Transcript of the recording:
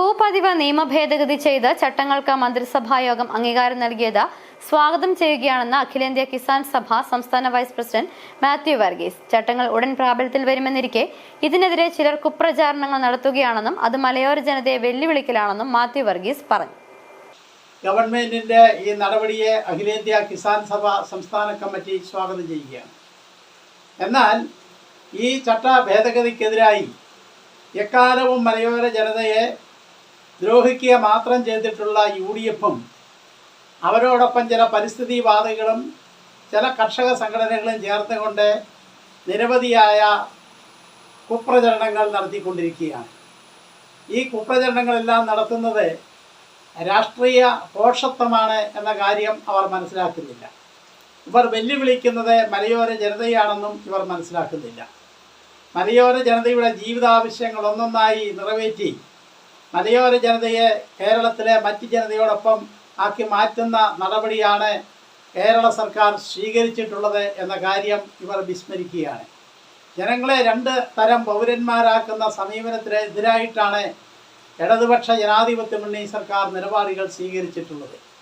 ഭൂപതിവ് നിയമ ഭേദഗതി ചെയ്ത് ചട്ടങ്ങൾക്ക് മന്ത്രിസഭായോഗം അംഗീകാരം നൽകിയത് സ്വാഗതം ചെയ്യുകയാണെന്ന് അഖിലേന്ത്യാ കിസാൻ സഭ സംസ്ഥാന വൈസ് പ്രസിഡന്റ് മാത്യു വർഗീസ്. ചട്ടങ്ങൾ ഉടൻ പ്രാബല്യത്തിൽ വരുമെന്നിരിക്കെ ഇതിനെതിരെ ചിലർ കുപ്രചാരണങ്ങൾ നടത്തുകയാണെന്നും അത് മലയോര ജനതയെ വെല്ലുവിളിക്കലാണെന്നും മാത്യു വർഗീസ് പറഞ്ഞു. ഗവൺമെന്റിന്റെ ഈ നടപടിയെ അഖിലേന്ത്യാ കിസാൻ സഭ സംസ്ഥാന കമ്മിറ്റി സ്വാഗതം ചെയ്യുകയാണ്. എന്നാൽ ഈ ചട്ട ഭേദഗതിക്കെതിരായി എക്കാലവും മലയോര ജനതയെ ദ്രോഹിക്കുക മാത്രം ചെയ്തിട്ടുള്ള യു ഡി എഫും അവരോടൊപ്പം ചില പരിസ്ഥിതിവാദികളും ചില കർഷക സംഘടനകളും ചേർത്തുകൊണ്ട് നിരവധിയായ കുപ്രചരണങ്ങൾ നടത്തിക്കൊണ്ടിരിക്കുകയാണ്. ഈ കുപ്രചരണങ്ങളെല്ലാം നടത്തുന്നത് രാഷ്ട്രീയ പോഷത്വമാണ് എന്ന കാര്യം അവർ മനസ്സിലാക്കുന്നില്ല. ഇവർ വെല്ലുവിളിക്കുന്നത് മലയോര ജനതയാണെന്നും ഇവർ മനസ്സിലാക്കുന്നില്ല. മലയോര ജനതയുടെ ജീവിതാവശ്യങ്ങൾ ഒന്നൊന്നായി നിറവേറ്റി മലയോര ജനതയെ കേരളത്തിലെ മറ്റ് ജനതയോടൊപ്പം ആക്കി മാറ്റുന്ന നടപടിയാണ് കേരള സർക്കാർ സ്വീകരിച്ചിട്ടുള്ളത് എന്ന കാര്യം ഇവർ വിസ്മരിക്കുകയാണ്. ജനങ്ങളെ രണ്ട് തരം പൗരന്മാരാക്കുന്ന സമീപനത്തിനെതിരായിട്ടാണ് ഇടതുപക്ഷ ജനാധിപത്യ മുന്നണി സർക്കാർ നിലപാടുകൾ സ്വീകരിച്ചിട്ടുള്ളത്.